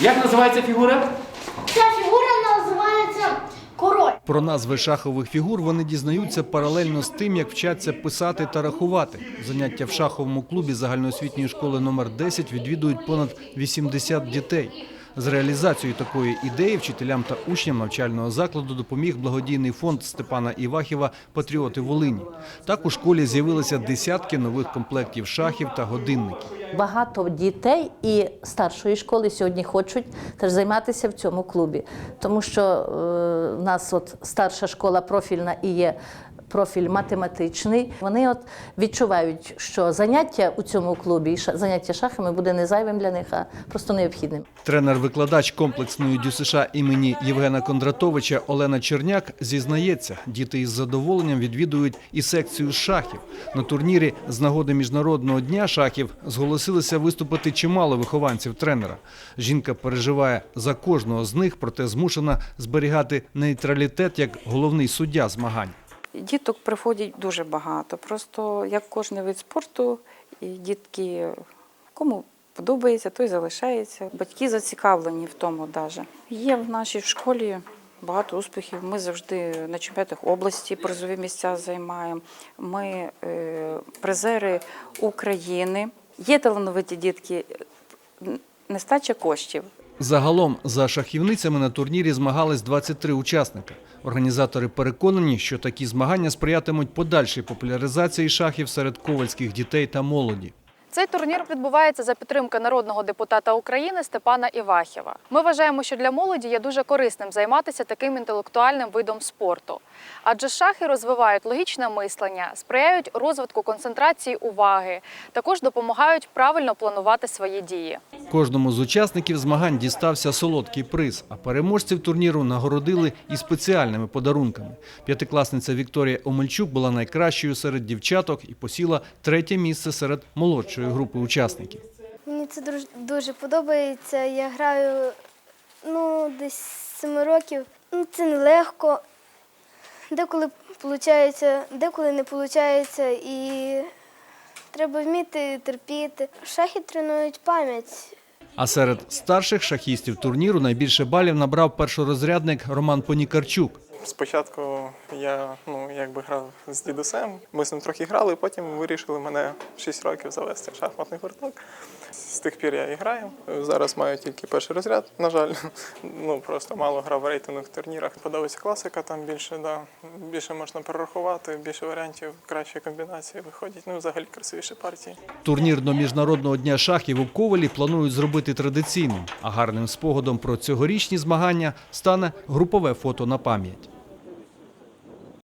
Як називається фігура? Ця фігура називається король. Про назви шахових фігур вони дізнаються паралельно з тим, як вчаться писати та рахувати. Заняття в шаховому клубі загальноосвітньої школи номер 10 відвідують понад 80 дітей. З реалізацією такої ідеї вчителям та учням навчального закладу допоміг благодійний фонд Степана Івахіва Патріоти Волині. Так у школі з'явилися десятки нових комплектів шахів та годинників. Багато дітей і старшої школи сьогодні хочуть теж займатися в цьому клубі, тому що е, в нас от старша школа профільна і є профіль математичний. Вони от відчувають, що заняття у цьому клубі, заняття шахами буде не зайвим для них, а просто необхідним. Тренер-викладач комплексної ДЮСШ імені Євгена Кондратовича Олена Черняк зізнається, діти із задоволенням відвідують і секцію шахів. На турнірі з нагоди Міжнародного дня шахів зголосилися виступити чимало вихованців тренера. Жінка переживає за кожного з них, проте змушена зберігати нейтралітет як головний суддя змагань. Діток приходять дуже багато. Просто як кожен вид спорту, і дітки кому подобається, той залишається. Батьки зацікавлені в тому навіть. Є в нашій школі багато успіхів. Ми завжди на чемпіонатах області призові місця займаємо. Ми е, призери України. Є талановиті дітки, нестача коштів. Загалом за шахівницями на турнірі змагались 23 учасника. Організатори переконані, що такі змагання сприятимуть подальшій популяризації шахів серед ковальських дітей та молоді. Цей турнір відбувається за підтримки народного депутата України Степана Івахіва. Ми вважаємо, що для молоді є дуже корисним займатися таким інтелектуальним видом спорту, адже шахи розвивають логічне мислення, сприяють розвитку концентрації уваги, також допомагають правильно планувати свої дії. Кожному з учасників змагань дістався солодкий приз, а переможців турніру нагородили і спеціальними подарунками. П'ятикласниця Вікторія Омельчук була найкращою серед дівчаток і посіла третє місце серед молодшої групи учасників. Мені це дуже, подобається. Я граю ну, десь 7 років. Ну, це нелегко. Деколи виходить, деколи не виходить. І треба вміти терпіти. Шахи тренують пам'ять. А серед старших шахістів турніру найбільше балів набрав першорозрядник Роман Понікарчук. Спочатку я ну, якби грав з дідусем. Ми з ним трохи грали, потім вирішили мене в 6 років завести в шахматний гурток. Тих пір я і граю. Зараз маю тільки перший розряд, на жаль. Ну просто мало грав в рейтингових турнірах. Подобається класика, там більше, да, більше можна перерахувати, більше варіантів, кращі комбінації виходять. Ну, взагалі красивіші партії. Турнір до міжнародного дня шахів у Ковалі планують зробити традиційним, а гарним спогадом про цьогорічні змагання стане групове фото на пам'ять.